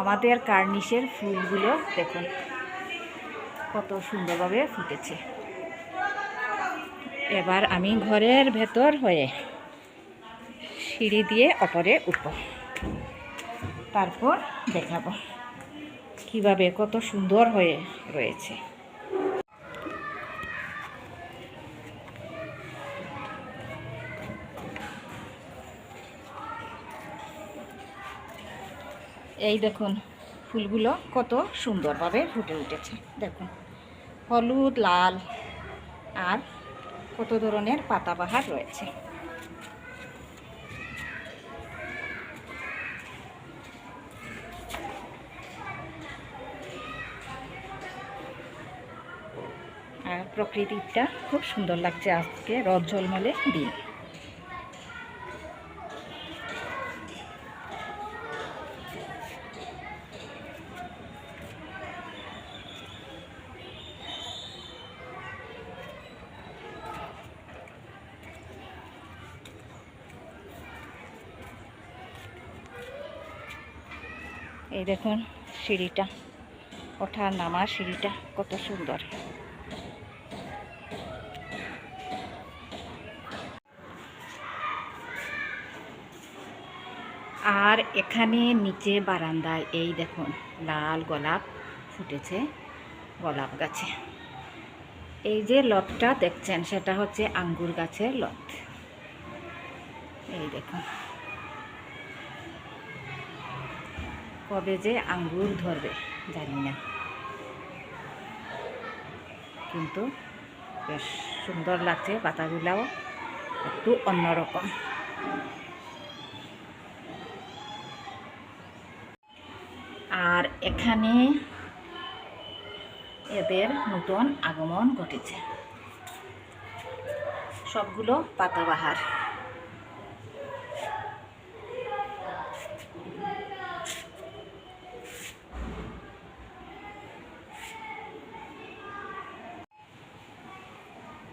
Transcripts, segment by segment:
আমাদের কার্নিশের ফুলগুলো দেখুন। কত সুন্দরভাবে ফুটেছে। এবার আমি ঘরের ভেতর হয়ে সিঁড়ি দিয়ে অপরে উঠব। তারপর দেখাবো। কীভাবে কত সুন্দর হয়ে রয়েছে। এই দেখুন, ফুলগুলো কত সুন্দরভাবে ফুটে উঠেছে। দেখুন, হলুদ, লাল, আর কত ধরনের পাতাবাহার রয়েছে। আর প্রকৃতিটা খুব সুন্দর লাগছে আজকে রথ ঝলমলে দিন। এই দেখুন সিঁড়িটা ওঠা নামা সিঁড়িটা, কত সুন্দর। আর এখানে নিচে বারান্দায় এই দেখুন লাল গোলাপ ফুটেছে, গোলাপ গাছে। এই যে লতটা দেখছেন, সেটা হচ্ছে আঙ্গুর গাছের লত। এই দেখুন। কবে যে আঙ্গুর ধরবে, জানি না। কিন্তু বেশ সুন্দর লাগছে পাতাগুলাও, একটু অন্যরকম। আর এখানে এদের নতুন আগমন ঘটেছে। সবগুলো পাতাবাহার।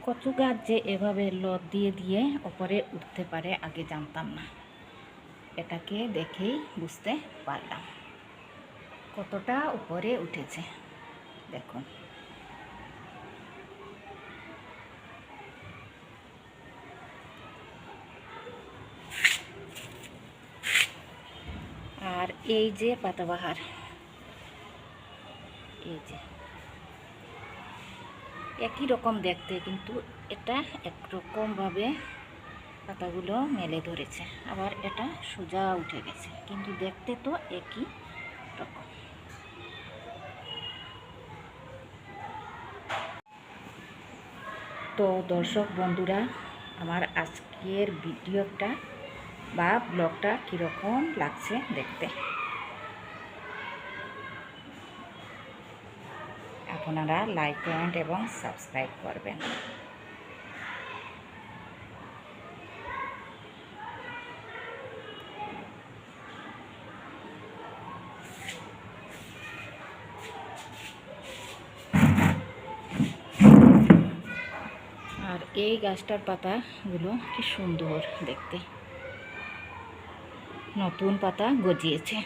কচু গাছ যে এভাবে লত দিয়ে দিয়ে ওপরে উঠতে পারে, আগে জানতাম না। এটাকে দেখেই বুঝতে পারলাম কতটা উপরে উঠেছে। দেখুন। আর এই যে পাতাবাহার এই যে একই রকম দেখতে, কিন্তু এটা একরকমভাবে পাতাগুলো মেলে ধরেছে। আবার এটা সোজা উঠে গেছে, কিন্তু দেখতে তো একই রকম। তো দর্শক বন্ধুরা, আমার আজকের ভিডিওটা বা ব্লগটা কীরকম লাগছে দেখতে? আপনারা লাইক, কমেন্ট এবং সাবস্ক্রাইব করবেন। আর এই গাছটার পাতাগুলো কি সুন্দর দেখতে। নতুন পাতা গজিয়েছে।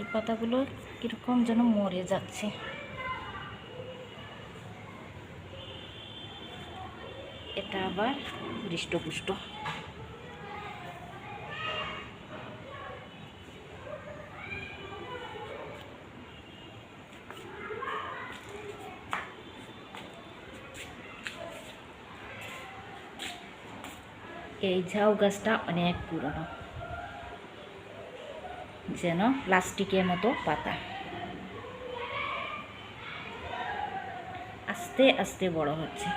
এই পাতাগুলো কীরকম যেন মরে যাচ্ছে। এটা আবার হৃষ্টপুষ্ট। এই ঝাউ গাছটা অনেক পুরনো। যেন প্লাস্টিকের মতো পাতা। আস্তে আস্তে বড় হচ্ছে।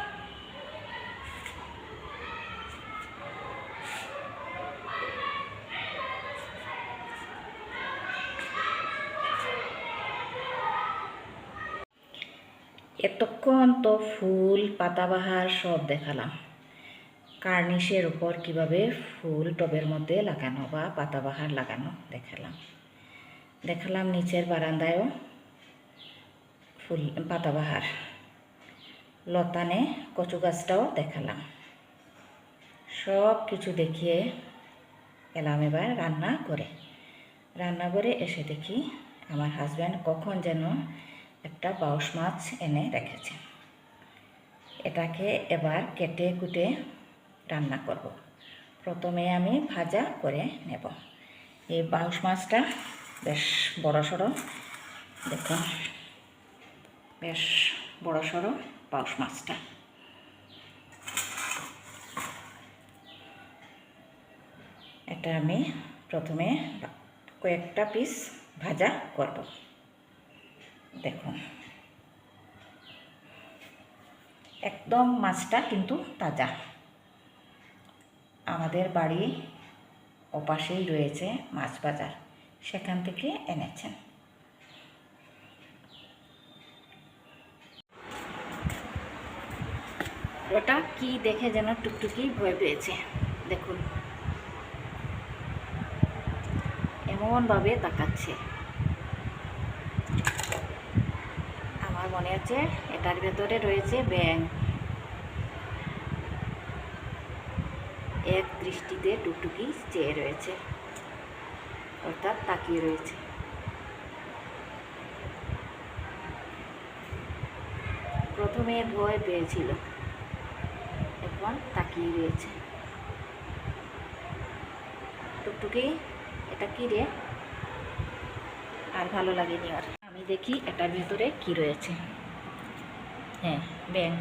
এতক্ষণ তো ফুল পাতাবাহার সব দেখালাম। কার্নিশের উপর কীভাবে ফুল টবের মধ্যে লাগানো বা পাতাবাহার লাগানো দেখালাম। দেখালাম নিচের বারান্দায়ও ফুল পাতাবাহার লতানে কচু গাছটাও দেখালাম। সব কিছু দেখিয়ে এলাম এবার রান্না করে। রান্নাঘরে এসে দেখি আমার হাজব্যান্ড কখন যেন একটা বাউশ মাছ এনে রেখেছে। এটাকে এবার কেটে কুটে রান্না করব। প্রথমে আমি ভাজা করে নেব। এই বাউশ মাছটা বেশ বড় সড়ো। দেখুন, বেশ বড় সড়ো বাউশ মাছটা। এটা আমি প্রথমে কয়েকটা পিস ভাজা করব। দেখুন, একদম মাছটা কিন্তু তাজা। আমাদের বাড়ি ওপাশেই রয়েছে মাছ বাজার সেখান থেকে এনেছেন। ওটা কি দেখে যেন টুকটুকি ভয় পেয়েছে। দেখুন। এমনভাবে তাকাচ্ছে। আমার মনে হচ্ছে এটার ভেতরে রয়েছে ব্যাং এক দৃষ্টিতে টুকটুকি চেয়ে রয়েছে। অর্থাৎ তাকিয়ে রয়েছে। প্রথমে ভয় পেয়েছিল। এখন তাকিয়ে রয়েছে। টুকটুকি, এটা কি রে? আর ভালো লাগেনি আর আমি দেখি এটার ভেতরে কি রয়েছে। হ্যাঁ ব্যাং।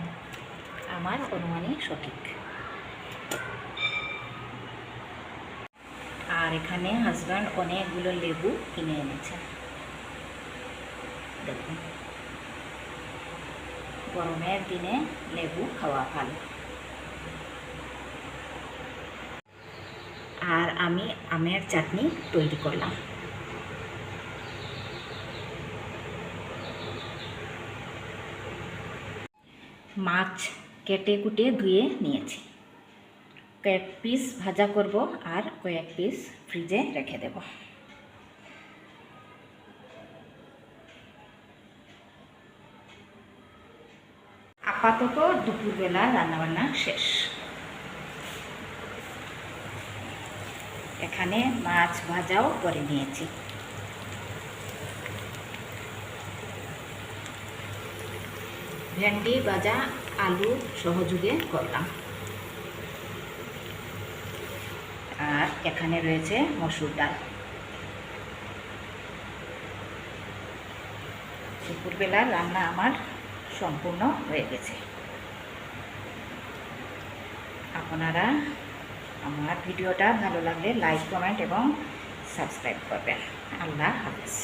আমার অনুমানই সঠিক। আর এখানে হাজব্যান্ড অনেকগুলো লেবু কিনে এনেছে। দেখুন। গরমের দিনে লেবু খাওয়া ভালো। আর আমি আমের চাটনি তৈরি করলাম। মাছ কেটে কুটে ধুয়ে নিয়েছি। কয়েক পিস ভাজা করব আর কয়েক পিস ফ্রিজে রেখে দেব। আপাতত দুপুরবেলা রান্নাবান্না শেষ। এখানে মাছ ভাজাও করে নিয়েছি। ভেন্ডি, ভাজা, আলু সহযোগে করলাম আর এখানে রয়েছে মসুর ডাল। দুপুরবেলার রান্না আমার সম্পূর্ণ হয়ে গেছে। আপনারা আমার ভিডিওটা ভালো লাগলে লাইক কমেন্ট এবং সাবস্ক্রাইব করবেন। আল্লাহ হাফেজ।